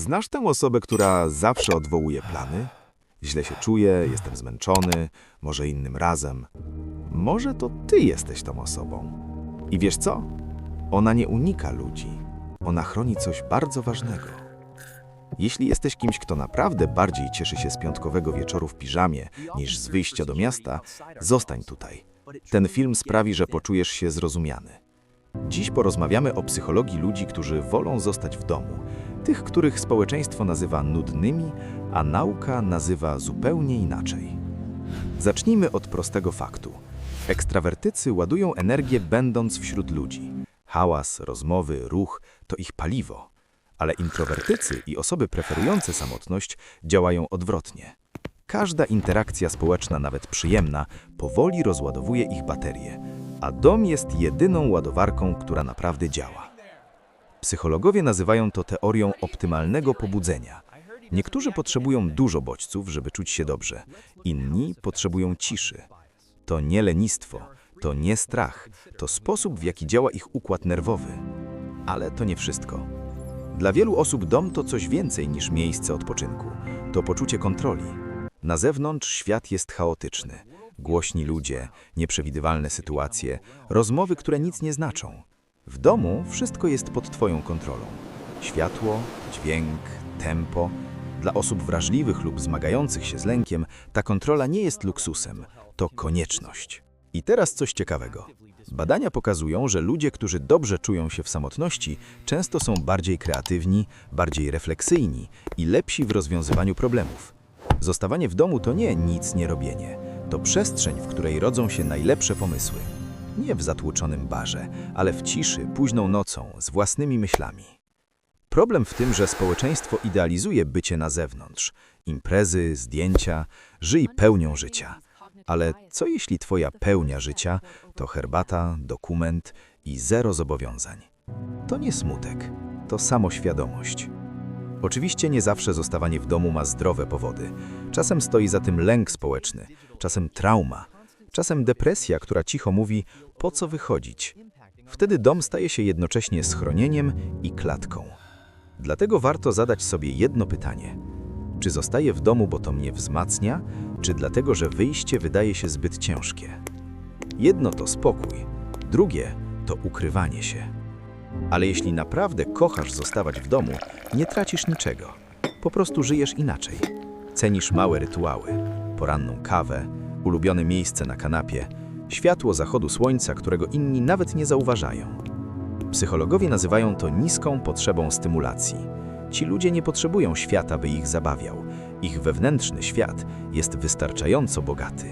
Znasz tę osobę, która zawsze odwołuje plany? Źle się czuję, jestem zmęczony, może innym razem. Może to ty jesteś tą osobą. I wiesz co? Ona nie unika ludzi. Ona chroni coś bardzo ważnego. Jeśli jesteś kimś, kto naprawdę bardziej cieszy się z piątkowego wieczoru w piżamie niż z wyjścia do miasta, zostań tutaj. Ten film sprawi, że poczujesz się zrozumiany. Dziś porozmawiamy o psychologii ludzi, którzy wolą zostać w domu, tych, których społeczeństwo nazywa nudnymi, a nauka nazywa zupełnie inaczej. Zacznijmy od prostego faktu. Ekstrawertycy ładują energię będąc wśród ludzi. Hałas, rozmowy, ruch to ich paliwo. Ale introwertycy i osoby preferujące samotność działają odwrotnie. Każda interakcja społeczna, nawet przyjemna, powoli rozładowuje ich baterie, a dom jest jedyną ładowarką, która naprawdę działa. Psychologowie nazywają to teorią optymalnego pobudzenia. Niektórzy potrzebują dużo bodźców, żeby czuć się dobrze, inni potrzebują ciszy. To nie lenistwo, to nie strach, to sposób, w jaki działa ich układ nerwowy. Ale to nie wszystko. Dla wielu osób dom to coś więcej niż miejsce odpoczynku. To poczucie kontroli. Na zewnątrz świat jest chaotyczny. Głośni ludzie, nieprzewidywalne sytuacje, rozmowy, które nic nie znaczą. W domu wszystko jest pod Twoją kontrolą. Światło, dźwięk, tempo. Dla osób wrażliwych lub zmagających się z lękiem ta kontrola nie jest luksusem, to konieczność. I teraz coś ciekawego. Badania pokazują, że ludzie, którzy dobrze czują się w samotności, często są bardziej kreatywni, bardziej refleksyjni i lepsi w rozwiązywaniu problemów. Zostawanie w domu to nie nic nie robienie. To przestrzeń, w której rodzą się najlepsze pomysły. Nie w zatłoczonym barze, ale w ciszy, późną nocą, z własnymi myślami. Problem w tym, że społeczeństwo idealizuje bycie na zewnątrz. Imprezy, zdjęcia, żyj pełnią życia. Ale co jeśli twoja pełnia życia to herbata, dokument i zero zobowiązań? To nie smutek, to samoświadomość. Oczywiście nie zawsze zostawanie w domu ma zdrowe powody. Czasem stoi za tym lęk społeczny, czasem trauma, czasem depresja, która cicho mówi, po co wychodzić. Wtedy dom staje się jednocześnie schronieniem i klatką. Dlatego warto zadać sobie jedno pytanie. Czy zostaję w domu, bo to mnie wzmacnia, czy dlatego, że wyjście wydaje się zbyt ciężkie? Jedno to spokój, drugie to ukrywanie się. Ale jeśli naprawdę kochasz zostawać w domu, nie tracisz niczego. Po prostu żyjesz inaczej. Cenisz małe rytuały, poranną kawę, ulubione miejsce na kanapie, światło zachodu słońca, którego inni nawet nie zauważają. Psychologowie nazywają to niską potrzebą stymulacji. Ci ludzie nie potrzebują świata, by ich zabawiał. Ich wewnętrzny świat jest wystarczająco bogaty.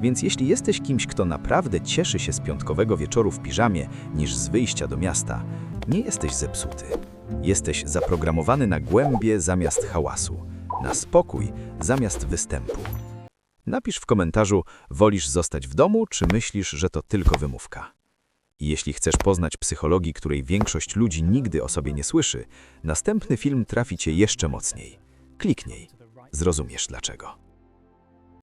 Więc jeśli jesteś kimś, kto naprawdę cieszy się z piątkowego wieczoru w piżamie niż z wyjścia do miasta, nie jesteś zepsuty. Jesteś zaprogramowany na głębie zamiast hałasu, na spokój zamiast występu. Napisz w komentarzu, wolisz zostać w domu, czy myślisz, że to tylko wymówka. Jeśli chcesz poznać psychologii, której większość ludzi nigdy o sobie nie słyszy, następny film trafi cię jeszcze mocniej. Kliknij, zrozumiesz dlaczego.